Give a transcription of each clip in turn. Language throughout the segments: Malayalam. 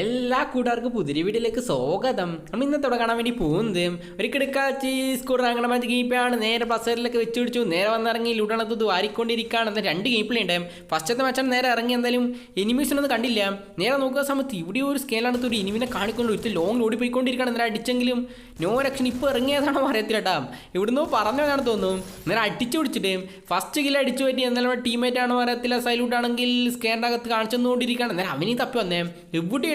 എല്ലാ കൂട്ടുകാർക്കും പുതിരി വീട്ടിലേക്ക് സ്വാഗതം. നമ്മൾ ഇന്നത്തോടെ കാണാൻ വേണ്ടി പോകുന്നത് ഒരു കിടക്കാച്ചി സ്കൂൾ അങ്ങനെ ഗീപ്പാണ് നേരെ ബസ്സറിലൊക്കെ വെച്ച് പിടിച്ചു. നേരെ വന്നിറങ്ങി ലൂട്ടണത്ത് വാരിക്കൊണ്ടിരിക്കുകയാണ്. എന്നാൽ രണ്ട് ഗീപ്പിലുണ്ട് ഫസ്റ്റത്തെ മച്ചാൻ നേരെ ഇറങ്ങി. എന്തായാലും എനിമീസിനൊന്നും കണ്ടില്ല. നേരെ നോക്കുന്ന സമയത്ത് ഇവിടെ ഒരു സ്കെയിലാണത്ത് ഒരു എനിമിനെ കാണിക്കൊണ്ട് ഒരു ലോങ് ഓടി പോയിക്കൊണ്ടിരിക്കുകയാണ്. നേരെ അടിച്ചെങ്കിലും നോ രക്ഷൻ ഇപ്പോൾ ഇറങ്ങിയതാണോ അറിയത്തില്ല കേട്ടാ ഇവിടുന്ന് പറഞ്ഞതാണ് തോന്നുന്നു. നേരെ അടിച്ചു പിടിച്ചിട്ട് ഫസ്റ്റ് കില്ല് അടിച്ചു പറ്റി. എന്നാലും ടീമേറ്റ് ആണോ അറിയത്തില്ല. സൈലൂട്ട് ആണെങ്കിൽ സ്കാനിന്റെ അകത്ത് കാണിച്ചെന്നുകൊണ്ടിരിക്കുകയാണ് നേരെ അവനീ തപ്പി വന്നേ.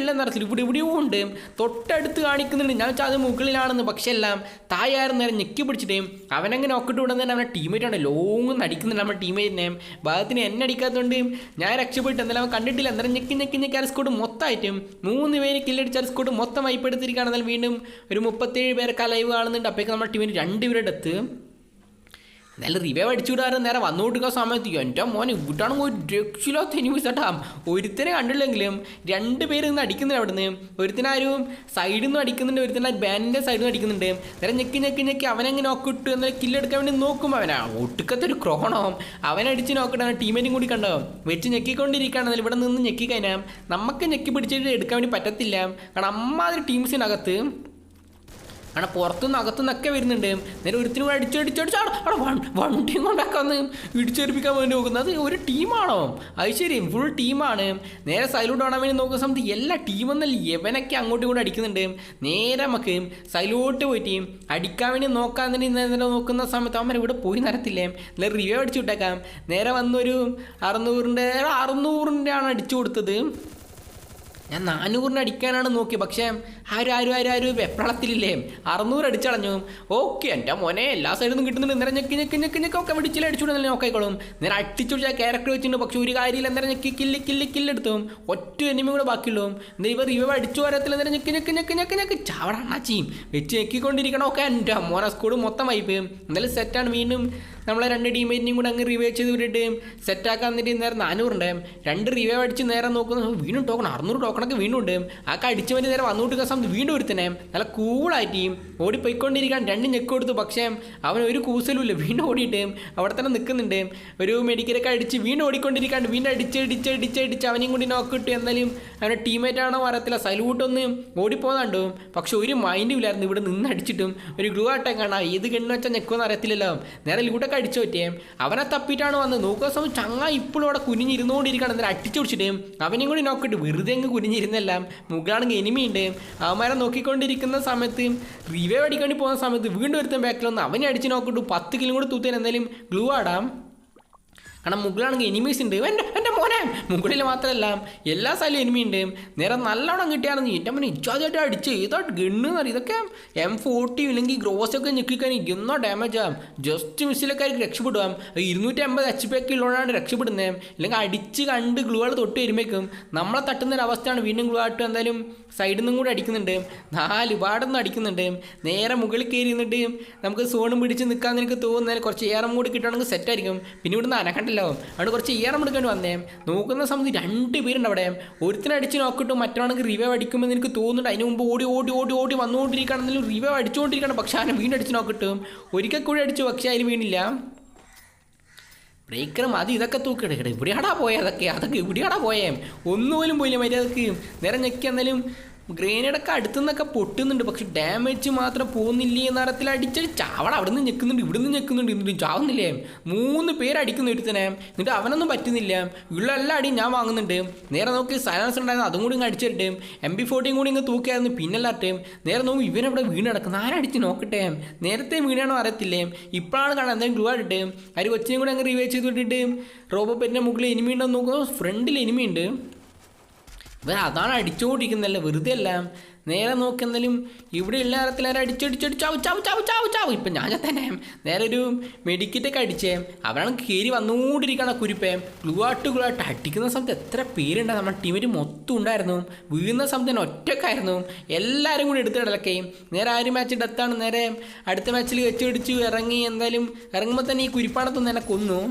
എവിടെയുള്ള നിറച്ചിൽ ഇവിടെ ഇവിടെയും ഉണ്ട്. തൊട്ടടുത്ത് കാണിക്കുന്നുണ്ട്. ഞാൻ വെച്ചാൽ അത് മുകളിലാണെന്ന്. പക്ഷേ എല്ലാം തായായിരുന്നു നേരം ഞെക്കി പിടിച്ചിട്ടേയും അവനങ്ങനെ ഒക്കിട്ട് വിടുന്ന തന്നെ അവന്റെ ടീമേറ്റാണ് ലോങ്ങ് ലോങ് നടിക്കുന്നുണ്ട് നമ്മുടെ ടീമേറ്റിനെ ഭാഗത്തിന് എന്നെ അടിക്കാത്തതുകൊണ്ട് ഞാൻ രക്ഷപ്പെട്ട് എന്തായാലും അവൻ കണ്ടിട്ടില്ല. അന്നേരം ഞെക്കി ഞെക്കി ഞെക്കി ആ മൊത്തമായിട്ടും മൂന്ന് പേര് കില്ലടിച്ച സ്കോഡ് മൊത്തം വൈപ്പെടുത്തിരിക്കുകയാണ് എന്നാൽ വീണ്ടും ഒരു മുപ്പത്തേഴ് പേരൊക്കെ ലൈവ് കാണുന്നുണ്ട്. അപ്പോഴേക്കും നമ്മുടെ ടീമിന് രണ്ട് രണ്ടുപേരുടെ അടുത്ത് എന്നാലും റിവൈവ് അടിച്ചു വിടാറ് നേരെ വന്നുകൊണ്ടിരിക്കുന്ന സമയത്ത് എന്റെ മോനെ ഇവിടാണ് ഒരു രക്ഷയില്ലാത്ത എനിമീസ് കേട്ടാ ഒരുത്തനെ കണ്ടില്ലെങ്കിലും രണ്ട് പേര് നിന്ന് അടിക്കുന്നുണ്ട് അവിടുന്ന്. ഒരുത്തനാരും സൈഡിൽ നിന്ന് അടിക്കുന്നുണ്ട് ഒരുത്തന ബാനിന്റെ സൈഡിൽ നിന്ന് അടിക്കുന്നുണ്ട്. നേരെ ഞെക്കി ഞെക്കി ഞെക്കി അവനെങ്ങനെ നോക്കിട്ട് എന്നാൽ കില്ലെടുക്കാൻ വേണ്ടി നോക്കും അവനാ ഒട്ടുക്കത്തെ ഒരു ക്രോണോ. അവനടിച്ച് നോക്കട്ടെ ടീമേറ്റും കൂടി കണ്ടോ? വെച്ച് ഞെക്കിക്കൊണ്ടിരിക്കുകയാണ്. എന്നാൽ ഇവിടെ നിന്ന് ഞെക്കി കഴിഞ്ഞാൽ നമുക്ക് ഞെക്കി പിടിച്ചിട്ട് എടുക്കാൻ വേണ്ടി പറ്റത്തില്ല. കാരണം അമ്മാതിരി ടീംസിനകത്ത് അവിടെ പുറത്തുനിന്ന് അകത്തുനിന്നൊക്കെ വരുന്നുണ്ട്. നേരെ ഒരുത്തിനും കൂടെ അടിച്ചടിച്ചടിച്ച് അവിടെ വണ്ടിയും കൊണ്ടൊക്കെ വന്ന് ഇടിച്ചെടുപ്പിക്കാൻ വേണ്ടി നോക്കുന്നത്. ഒരു ടീമാണോ? അത് ശരി ഫുൾ ടീമാണ്. നേരെ സൈലൂട്ട് കാണാൻ വേണ്ടി നോക്കുന്ന സമയത്ത് എല്ലാ ടീമെന്നല്ല യവനൊക്കെ അങ്ങോട്ടും ഇങ്ങോട്ടും അടിക്കുന്നുണ്ട്. നേരെ നമുക്ക് സൈലോട്ട് പോയിട്ട് അടിക്കാൻ വേണ്ടി നോക്കാൻ തന്നെ നോക്കുന്ന സമയത്ത് അവന്മാർ ഇവിടെ പോയി നിരത്തില്ലേ നേരെ റിവ്യൂ അടിച്ചു വിട്ടേക്കാം. നേരെ വന്നൊരു അറുന്നൂറിന്റെ അറുന്നൂറിന്റെ ആണ് അടിച്ചു കൊടുത്തത്. ഞാൻ നാനൂറിന് അടിക്കാനാണ് നോക്കിയത് പക്ഷേ ആരും ആരും ആരും ആരും വെപ്രളത്തിലില്ലേ? അറുന്നൂറ് അടിച്ചളഞ്ഞു. ഓക്കെ എന്റെ മോനെ എല്ലാ നിന്നും കിട്ടുന്നുണ്ട്. നേരെ ഞെക്കി ഞെക്കി ഞെക്കി ഞെക്കി ഒക്കെ പിടിച്ചില്ല അടിച്ചുകൊണ്ടല്ലേ നോക്കായിക്കോളും. നേരെ അടിച്ചു പിടിച്ച ക്യാരക്ടർ വെച്ചിട്ടുണ്ട്. പക്ഷെ ഒരു കാര്യമില്ല. നേരെ ഞെക്കി കില്ല് കില്ല് കില്ലെടുത്തു ഒറ്റ എനിമി കൂടെ ബാക്കിയുള്ളൂ. എന്താ ഇവർ ഇവ അടിച്ചു വരത്തില്ല. നേരെ ഞെക്കി ഞെക്കി ഞെക്കി ഞെക്കി ഞെക്കി. ചാവടണ്ണാച്ചിയും വെച്ച് ഞെക്കിക്കൊണ്ടിരിക്കണം. ഒക്കെ എന്റെ മോനെ സ്കൂൾ മൊത്തം വൈപ്പ്. എന്തായാലും സെറ്റാണ് വീണ്ടും നമ്മളെ രണ്ട് ടീമേറ്റിനെയും കൂടെ അങ്ങ് റിവൈവ് ചെയ്ത് വിട്ടിട്ട് സെറ്റാക്കാൻ എന്നിട്ട് നേരെ നാനൂറുണ്ട് രണ്ട് റിവൈവ് അടിച്ച് നേരെ നോക്കുന്നു. വീണ്ടും ടോക്കൺ അറുന്നൂറ് ടോക്കണൊക്കെ വീണ്ടും ഉണ്ട്. ആ വേണ്ടി നേരെ വന്നുകൊണ്ട് സമയത്ത് വീണ്ടും ഒരുത്തനെ നല്ല കൂളായിട്ട് ഓടിപ്പോയിക്കൊണ്ടിരിക്കാൻ രണ്ട് ഞെക്ക് കൊടുത്തു. പക്ഷേ അവൻ ഒരു കൂസലും ഇല്ല. വീണ്ടും ഓടിയിട്ട് അവിടെ തന്നെ നിൽക്കുന്നുണ്ട്. ഒരു മെഡിക്കലൊക്കെ അടിച്ച് വീണ്ടും ഓടിക്കൊണ്ടിരിക്കാണ്ട് വീണ്ടും അടിച്ച് അടിച്ച് അടിച്ച് അടിച്ച് അവനെയും കൂടി നോക്കിട്ട് എന്നാലും അവന്റെ ടീമേറ്റ് ആണോ അറിയത്തില്ല. സലൂട്ടൊന്ന് ഓടിപ്പോകാണ്ട് പക്ഷെ ഒരു മൈൻഡും ഇല്ലായിരുന്നു. ഇവിടെ നിന്ന് അടിച്ചിട്ടും ഒരു ഗ്ലൂ ആട്ടം കാണാം. ഏത് ഗണ്ണ് വെച്ചാൽ ഞെക്കുമെന്ന് അറിയത്തില്ലല്ലോ. നേരെ ലൂട്ടൊക്കെ അടിച്ചു പറ്റിയേ. അവനെ തപ്പിയിട്ടാണ് വന്നത്. നോക്കുന്ന സമയം ചങ്ങ ഇപ്പോഴും അവിടെ കുനിഞ്ഞിരുന്നുകൊണ്ടിരിക്കുകയാണ്. എന്നിട്ട് അടിച്ചു പിടിച്ചിട്ട് അവനെയും കൂടി നോക്കിയിട്ട് വെറുതെ അങ്ങ് കുനിഞ്ഞിരുന്നെല്ലാം മുകളാണെങ്കിൽ എനിമിയുണ്ട് അവന്മാരെ നോക്കിക്കൊണ്ടിരിക്കുന്ന സമയത്ത് റിവൈവ് അടിക്കാൻ പോകുന്ന സമയത്ത് വീണ്ടും ഒരുത്തൻ ബാക്കിൽ വന്ന് അവനെ അടിച്ച് നോക്കിയിട്ട് പത്ത് കിലോ കൂടി തൂത്തേൻ എന്തായാലും ഗ്ലൂ ആടാം. കാരണം മുകളിലാണെങ്കിൽ എനിമീസ് ഉണ്ട്. എന്റെ എന്റെ മോനെ. മുകളിൽ മാത്രമല്ല എല്ലാ സ്ഥലവും എനിമി ഉണ്ട് നേരെ നല്ലോണം കിട്ടിയാണെന്ന് എന്റെ മോനെ ഇച്ചാതായിട്ട് അടിച്ച്. ഇതായിട്ട് ഗണ്ണ് പറയും. ഇതൊക്കെ എം ഫോർട്ടി ഇല്ലെങ്കിൽ ഗ്രോസ് ഒക്കെ ഞെക്കിക്കാൻ എന്നോ ഡാമേജ് ആവും ജസ്റ്റ് മിസ്സിലൊക്കെ ആയിരിക്കും രക്ഷപ്പെടുവാം ഇരുന്നൂറ്റി അമ്പത് എച്ച് പി ഒക്കെ ഉള്ളതാണ് രക്ഷപ്പെടുന്നത്. ഇല്ലെങ്കിൽ അടിച്ച് കണ്ട് ഗ്ലൂകൾ തൊട്ട് വരുമ്പോഴേക്കും നമ്മളെ തട്ടുന്ന ഒരു അവസ്ഥയാണ് വീണ്ടും ഗ്ലൂ ആയിട്ട് എന്തായാലും സൈഡിൽ നിന്നും കൂടെ അടിക്കുന്നുണ്ട്. നാല് പാടൊന്നും അടിക്കുന്നുണ്ട്. നേരെ മുകളിൽ കയറി നിന്നിട്ട് നമുക്ക് സോണും പിടിച്ച് നിൽക്കാമെന്ന് എനിക്ക് തോന്നുന്നതിൽ കുറച്ച് ഏറം കൂടി കിട്ടുകയാണെങ്കിൽ സെറ്റായിരിക്കും പിന്നെ ഇവിടുന്ന് അനക്കണ്ടല്ലോ അവിടെ കുറച്ച് ഇയർ എടുക്കേണ്ടി വന്നേ. നോക്കുന്ന സമയത്ത് രണ്ട് പേരുണ്ട് അവിടെ. ഒരുത്തിനെ അടിച്ച് നോക്കിയിട്ടും മറ്റൊരാണെങ്കിൽ റിവൈവ് അടിക്കുമെന്ന് എനിക്ക് തോന്നുന്നുണ്ട്. അതിന് മുമ്പ് ഓടി ഓടി ഓടി ഓടി വന്നുകൊണ്ടിരിക്കുകയാണെങ്കിലും റിവൈവ് അടിച്ചുകൊണ്ടിരിക്കണം പക്ഷേ അവനെ വീണ്ടും അടിച്ച് നോക്കിയിട്ടും ഒരിക്കൽ കൂടി അടിച്ചു പക്ഷേ അതിന് വീണില്ല. ബ്രേക്കർ മതി ഇതൊക്കെ തൂക്കിടക്കട്ടെ ഇവിടെയാടാ പോയേ അതൊക്കെ അതൊക്കെ ഇവിടെയാടാ പോയേ. ഒന്നുപോലും പോയില്ല മര്യാദയ്ക്ക്. നേരം ഞെക്കി എന്നാലും ഗ്രേനേഡൊക്കെ അടുത്തുനിന്നൊക്കെ പൊട്ടുന്നുണ്ട്. പക്ഷെ ഡാമേജ് മാത്രം പോകുന്നില്ല എന്ന തരത്തിൽ അടിച്ച് ചാവട അവിടെ നിന്ന് ഞെക്കുന്നുണ്ട് ഇവിടെ നിന്ന് ഞെക്കുന്നുണ്ട്. എന്നിട്ടും ചാവുന്നില്ലേ? മൂന്ന് പേര് അടിക്കുന്നു ഒരുത്തനെ. എന്നിട്ട് അവനൊന്നും പറ്റുന്നില്ല. ഉള്ള എല്ലാ അടിയും ഞാൻ വാങ്ങുന്നുണ്ട്. നേരെ നോക്കി സൈലൻസ് ഉണ്ടായിരുന്നു അതും കൂടി ഇങ്ങ് അടിച്ചിട്ട്. എം ബി ഫോർട്ടിയും കൂടി ഇങ്ങ് തൂക്കിയായിരുന്നു പിന്നല്ലാട്ട്. നേരെ നോക്കി ഇവനവിടെ വീണ് കിടക്കുന്നു. ആരടിച്ച് നോക്കട്ടെ? നേരത്തെ വീണാണോ അറിയത്തില്ലേ? ഇപ്പോഴാണ് കാണാൻ എന്തെങ്കിലും ഗ്ലൂ ആയിട്ട്. അരി കൊച്ചിനെയും കൂടി അങ്ങ് റിവൈവ് ചെയ്ത് വിട്ടിട്ട്. റോബോ പെറ്റിന്റെ മുകളിൽ എനിമി ഉണ്ടോ നോക്കുന്നു ഫ്രണ്ടിൽ എനിമി ഉണ്ട്. ഇവർ അതാണ് അടിച്ചുകൊണ്ടിരിക്കുന്നതല്ല വെറുതെ അല്ല നേരെ നോക്കി എന്തായാലും ഇവിടെ ഉള്ള നേരത്തിലാരും അടിച്ചടിച്ചടിച്ച് ചാവ് ചാവ് ചാവ് ചാവ് ചാവ്. ഇപ്പം ഞാൻ തന്നെ നേരെ ഒരു മെഡിക്കറ്റൊക്കെ അടിച്ചേ. അവരാണ് കയറി വന്നുകൊണ്ടിരിക്കുകയാണ് കുരിപ്പേ. ഗ്ലൂ ആട്ട് ഗ്ലൂ അടിക്കുന്ന സമയത്ത് എത്ര പേരുണ്ടായിരുന്നു നമ്മുടെ ടീമിൽ മൊത്തം ഉണ്ടായിരുന്നു. വീഴുന്ന സമയത്ത് തന്നെ ഒറ്റക്കായിരുന്നു. എല്ലാവരും കൂടി എടുത്ത് കിടക്കെ. നേരെ ആ ഒരു മാച്ച് ഡെത്താണ് നേരെ അടുത്ത മാച്ചിൽ വെച്ചടിച്ച് ഇറങ്ങി എന്തായാലും ഇറങ്ങുമ്പോൾ തന്നെ ഈ കുരിപ്പാടത്തൊന്നും എന്നെ കൊന്നു.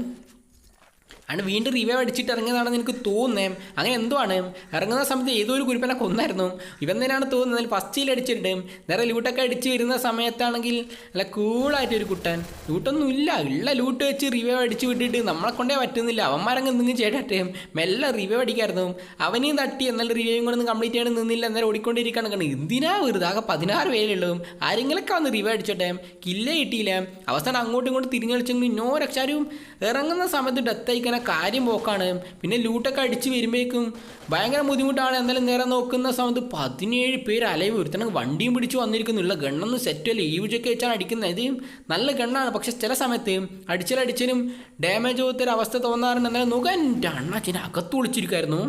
ആണ് വീണ്ടും റിവൈവ് അടിച്ചിട്ട് ഇറങ്ങിയതാണെന്ന് എനിക്ക് തോന്നുന്നേ. അങ്ങനെ എന്തോ ആണ് ഇറങ്ങുന്ന സമയത്ത് ഏതോ ഒരു കുരുപ്പനെ കൊന്നായിരുന്നു. ഇവൻ തന്നെയാണ് തോന്നുന്നത്. ഫസ്റ്റിൽ അടിച്ചിട്ടുണ്ട്. നേരെ ലൂട്ടൊക്കെ അടിച്ച് വരുന്ന സമയത്താണെങ്കിൽ നല്ല കൂളായിട്ട് ഒരു കുട്ടൻ. ലൂട്ടൊന്നും ഇല്ല. ഉള്ള ലൂട്ട് വെച്ച് റിവൈവ് അടിച്ച് വിട്ടിട്ട് നമ്മളെ കൊണ്ടേ പറ്റുന്നില്ല. അവന്മാരങ്ങ് നിന്ന് ചേട്ടാട്ടെ മെല്ലെ റിവൈവ് അടിക്കായിരുന്നു. അവനെയും തട്ടി എന്നാൽ റിവൈവും കൊണ്ട് കംപ്ലീറ്റ് ചെയ്യാൻ നിന്നില്ല. എന്നാലും ഓടിക്കൊണ്ടിരിക്കുകയാണ്. കാരണം എന്തിനാ വെറുതെ ആകെ പതിനാറ് പേരുള്ളൂ ആരെങ്കിലൊക്കെ വന്ന് റിവൈവ് അടിച്ചോട്ടെ. കില്ലേ കിട്ടിയില്ല. അവസാനം അങ്ങോട്ടും ഇങ്ങോട്ടും തിരിഞ്ഞു കളിച്ചെങ്കിൽ നോ രക്ഷാരും ഇറങ്ങുന്ന സമയത്ത് ഡെത്ത് അയക്കുന്ന കാര്യം പോക്കാണ്. പിന്നെ ലൂട്ടൊക്കെ അടിച്ച് വരുമ്പോഴേക്കും ഭയങ്കര ബുദ്ധിമുട്ടാണ്. എന്തായാലും നേരെ നോക്കുന്ന സമയത്ത് പതിനേഴ് പേര് അലവ് വരുത്തണം വണ്ടിയും പിടിച്ച് വന്നിരിക്കുന്നില്ല ഗണ്ണൊന്നും സെറ്റ് അല്ല ഈ വിജയൊക്കെ വെച്ചാണ് അടിക്കുന്നത്. ഇത് നല്ല ഗണ്ണാണ്. പക്ഷെ ചില സമയത്ത് അടിച്ചാലടിച്ചാലും ഡാമേജ് പോലത്തെ അവസ്ഥ തോന്നാറുണ്ട്. എന്നാലും നോക്കാൻ എന്റെ അണ്ണാച്ചിനെ അകത്ത് വിളിച്ചിരിക്കായിരുന്നു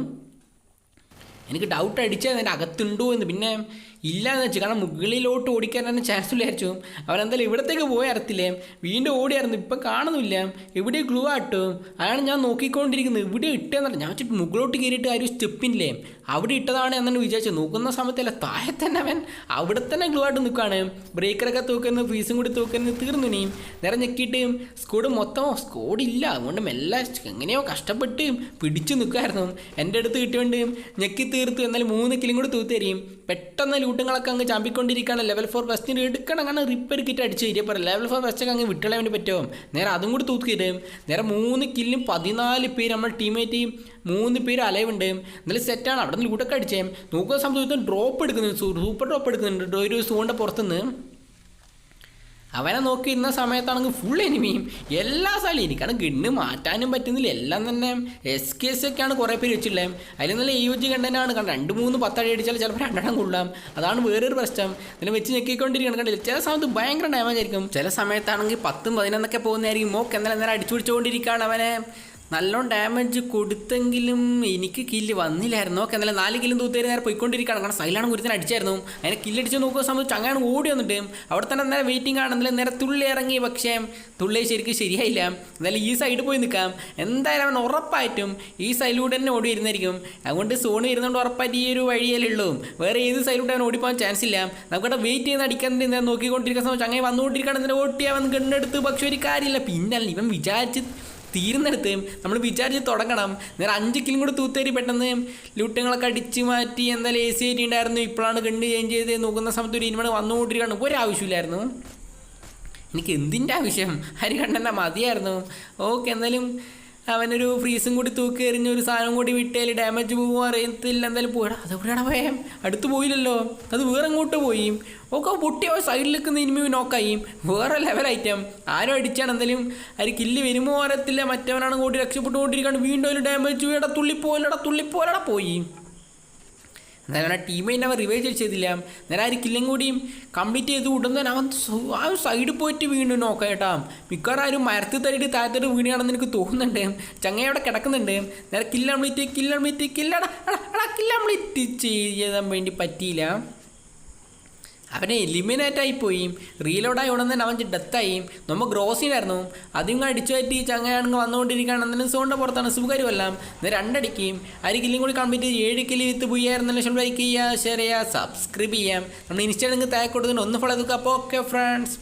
എനിക്ക് ഡൗട്ട് അടിച്ചത് അതിന്റെ അകത്തുണ്ടോ എന്ന്. പിന്നെ ഇല്ല എന്ന് വെച്ചു കാരണം മുകളിലോട്ട് ഓടിക്കാൻ തന്നെ ചാൻസ് ഇല്ലായിരിച്ചു അവരെന്തായാലും ഇവിടത്തേക്ക് പോയി അറിയത്തില്ലേ വീണ്ടും ഓടിയായിരുന്നു. ഇപ്പം കാണുന്നില്ല. എവിടെ ഗ്ലൂ ആട്ടും അതാണ് ഞാൻ നോക്കിക്കൊണ്ടിരിക്കുന്നത്. ഇവിടെ ഇട്ടെന്നല്ല ഞാൻ വെച്ചിട്ട് മുകളിലോട്ട് കയറിയിട്ട് ആ ഒരു സ്റ്റെപ്പിനില്ലേ അവിടെ ഇട്ടതാണ് എന്നാണ് വിചാരിച്ചത് നോക്കുന്ന സമയത്തല്ല താഴെ തന്നെ അവൻ അവിടെ തന്നെ ഗ്ലൂ ആയിട്ട് നിൽക്കുകയാണ് ബ്രേക്കറൊക്കെ തൂക്കുന്നു ഫീസും കൂടി തൂക്കുന്നു തീർന്നു ഇനിയും. നേരെ ഞെക്കിയിട്ട് സ്കോഡ് മൊത്തം സ്കോഡില്ല അതുകൊണ്ട് മെല്ലെ എങ്ങനെയോ കഷ്ടപ്പെട്ട് പിടിച്ചു നിൽക്കുമായിരുന്നു എന്റെ അടുത്ത് കിട്ടിയോണ്ട് ഞെക്കി തീർത്തു എന്നാലും മൂന്ന് കിലും കൂടി തൂത്തെറിയും പെട്ടെന്ന് ലൂട്ടുകളൊക്കെ അങ്ങ് ചാമ്പിക്കൊണ്ടിരിക്കുകയാണ്. ലെവൽ ഫോർ വെസ്റ്റിന് എടുക്കണം. അങ്ങനെ റിപ്പർ കിറ്റ് അടിച്ച് ഇരിയപ്പോൾ ലെവൽ ഫോർ വെസ്റ്റൊക്കെ അങ്ങ് വിട്ടുകളയാൻ വേണ്ടി പറ്റുമോ നേരെ അതും കൂടി തൂക്കിയിട്ട് നേരെ മൂന്ന് കില്ലും പതിനാല് പേര് നമ്മൾ ടീമേറ്റ് മൂന്ന് പേര് അലവുണ്ട് എന്നാലും സെറ്റാണ് അവിടെ നിന്ന് ലൂട്ടൊക്കെ അടിച്ചേ. നോക്കുന്ന സംഭവം ഡ്രോപ്പ് എടുക്കുന്നുണ്ട്. സൂപ്പർ ഡ്രോപ്പ് എടുക്കുന്നുണ്ട്. ഒരു സൂണിന്റെ പുറത്തുനിന്ന്. അവനെ നോക്കി ഇന്ന സമയത്താണെങ്കിൽ ഫുൾ എനിമിയും എല്ലാ സ്ഥലവും എനിക്കാണ് ഗണ്ണ് മാറ്റാനും പറ്റുന്നില്ല. എല്ലാം തന്നെ എസ് കെ എസ് ഒക്കെയാണ് കുറേ പേര് വെച്ചിട്ടുള്ളത് അതിൽ നല്ല യു ജി കണ്ടനാണ് കാരണം രണ്ട് മൂന്ന് പത്തടി അടിച്ചാൽ ചിലപ്പോൾ രണ്ടെണ്ണം കൊള്ളാം. അതാണ് വേറൊരു പ്രശ്നം. ഇതിനെ വെച്ച് ഞെക്കിക്കൊണ്ടിരിക്കണം കണ്ടില്ല? ചില സമയത്ത് ഭയങ്കര ഡാമേജ് ആയിരിക്കും. ചില സമയത്താണെങ്കിൽ പത്തും പതിനൊന്നൊക്കെ പോകുന്നതായിരിക്കും. മോക്ക് എന്നാലും നേരം അടിച്ചു പിടിച്ചുകൊണ്ടിരിക്കുകയാണ് അവനെ. നല്ലോണം ഡാമേജ് കൊടുത്തെങ്കിലും എനിക്ക് കില്ല് വന്നില്ലായിരുന്നു. ഓക്കെ എന്നാലും നാല് കില്ലും തൂത്തേരി നേരെ പോയിക്കൊണ്ടിരിക്കുകയാണ്. കാരണം സൈലാണ് ഒരുത്തിന് അടിച്ചായിരുന്നു. അതിനെ കില്ലടിച്ച് നോക്കുന്ന സമയത്ത് ചങ്ങാണ് ഓടി വന്നിട്ട് അവിടെ തന്നെ നേരെ വെയിറ്റിംഗ് ആണ്. എന്നാലും നേരെ തുള്ളി ഇറങ്ങി. പക്ഷേ തുള്ളി ശരിക്കും ശരിയായില്ല. എന്നാലും ഈ സൈഡ് പോയി നിൽക്കാം. എന്തായാലും അവൻ ഉറപ്പായിട്ടും ഈ സൈഡിലൂടെ തന്നെ ഓടി വരുന്നതായിരിക്കും. അതുകൊണ്ട് സോണ് വരുന്നതുകൊണ്ട് ഉറപ്പായിട്ട് ഈ ഒരു വഴിയല്ലേ ഉള്ളൂ. വേറെ ഏത് സൈഡിലൂടെ അവൻ ഓടിപ്പോകാൻ ചാൻസ് ഇല്ല. നമുക്കവിടെ വെയിറ്റ് ചെയ്ത് അടിക്കാൻ നോക്കിക്കൊണ്ടിരിക്കുന്ന സമയത്ത് ചങ്ങായി വന്നുകൊണ്ടിരിക്കണം എന്നിട്ട് ഓട്ടി അവൻ ഗണ്ണെടുത്ത്. പക്ഷെ ഒരു കാര്യമില്ല. പിന്നല്ല ഇവൻ വിചാരിച്ച് തീരുന്നിടത്ത് നമ്മൾ വിചാരിച്ച് തുടങ്ങണം. നേരെ അഞ്ച് കിലും കൂടെ തൂത്തേരി പെട്ടെന്ന് ലൂട്ടങ്ങളൊക്കെ അടിച്ച് മാറ്റി എന്തായാലും എ സി ആയിട്ട് ഉണ്ടായിരുന്നു. ഇപ്പോഴാണ് കണ്ട് ചേഞ്ച് ചെയ്ത് നോക്കുന്ന സമയത്ത് ഒരു ഇനിമണ് വന്നുകൊണ്ടിരിക്കുകയാണ്. ഒരാവശ്യമില്ലായിരുന്നു എനിക്ക് എന്തിന്റെ ആവശ്യം? ഹരികണ്ഠന്റെ മതിയായിരുന്നു. ഓക്കെ എന്തായാലും അവനൊരു ഫ്രീസും കൂടി തൂക്കി എറിഞ്ഞ ഒരു സാധനം കൂടി വിട്ടേൽ ഡാമേജ് പോകുമോ അറിയത്തില്ല എന്തായാലും പോയടാ അതെവിടെയാണ് പോയേ? അടുത്ത് പോയില്ലല്ലോ. അത് വേറെ അങ്ങോട്ട് പോയി? ഒക്കെ പൊട്ടിയ സൈഡിൽ നിൽക്കുന്ന ഇനിമി നോക്കായി വേറെ ലെവൽ ഐറ്റം ആരും അടിച്ചാണ് എന്തായാലും. ആര് കില്ല് വരുമോ അറിയത്തില്ല. മറ്റവനാണ് കൂടി രക്ഷപ്പെട്ടുകൊണ്ടിരിക്കുകയാണ് വീണ്ടും ഒരു ഡാമേജ് എടാ തുള്ളിപ്പോലടാ തുള്ളിപ്പോലടാ പോയി. അവനെ ടീമേറ്റ് അവൻ റിവൈവ് ചെയ്തില്ല. നേരെ ആ ഒരു കില്ലും കൂടിയും കംപ്ലീറ്റ് ചെയ്ത് വിടുന്നതിന് അവൻ സു- ആ സൈഡിൽ പോയിട്ട് വീണ്ടും നോക്കാം കേട്ടാ മിക്കവാറും ആരും മരത്തിൽ തരിയിട്ട് താഴത്തോട്ട് വീണാണെന്ന് എനിക്ക് തോന്നുന്നുണ്ട്. ചങ്ങ അവിടെ കിടക്കുന്നുണ്ട്. നേരെ കില്ല കംപ്ലീറ്റ് കില്ല കംപ്ലീറ്റ് കില്ലടാ കില്ല കംപ്ലീറ്റ് ചെയ്യാൻ വേണ്ടി പറ്റിയില്ല. അവനെ എലിമിനേറ്റ് ആയിപ്പോയി പോയി. റീലോഡായി ഉടൻ തന്നെ അവൻ ഡെത്തായി നമ്മൾ ഗ്രോസിനായിരുന്നു അതിങ്ങ് അടിച്ചു പറ്റി ചങ്ങയാണെങ്കിൽ വന്നുകൊണ്ടിരിക്കുകയാണ്. എന്നാലും സോണിന്റെ പുറത്താണ്? സുഖകരമെല്ലാം എന്നാൽ രണ്ടടിക്കും. അരി കില്ലും കൂടി കംപ്ലീറ്റ് ചെയ്ത് ഏഴ് കില്ലി വിത്ത് പോയായിരുന്നല്ലോ ലക്ഷം ലൈക്ക് ചെയ്യുക ഷെയർ ചെയ്യുക സബ്സ്ക്രൈബ് ചെയ്യാം നമ്മൾ ഇൻസ്റ്റാഗ്രാമിൽ താഴെ കൊടുത്തിട്ട് ഒന്ന് ഫോളോ ചെയ്തു അപ്പോൾ ഓക്കെ ഫ്രണ്ട്സ്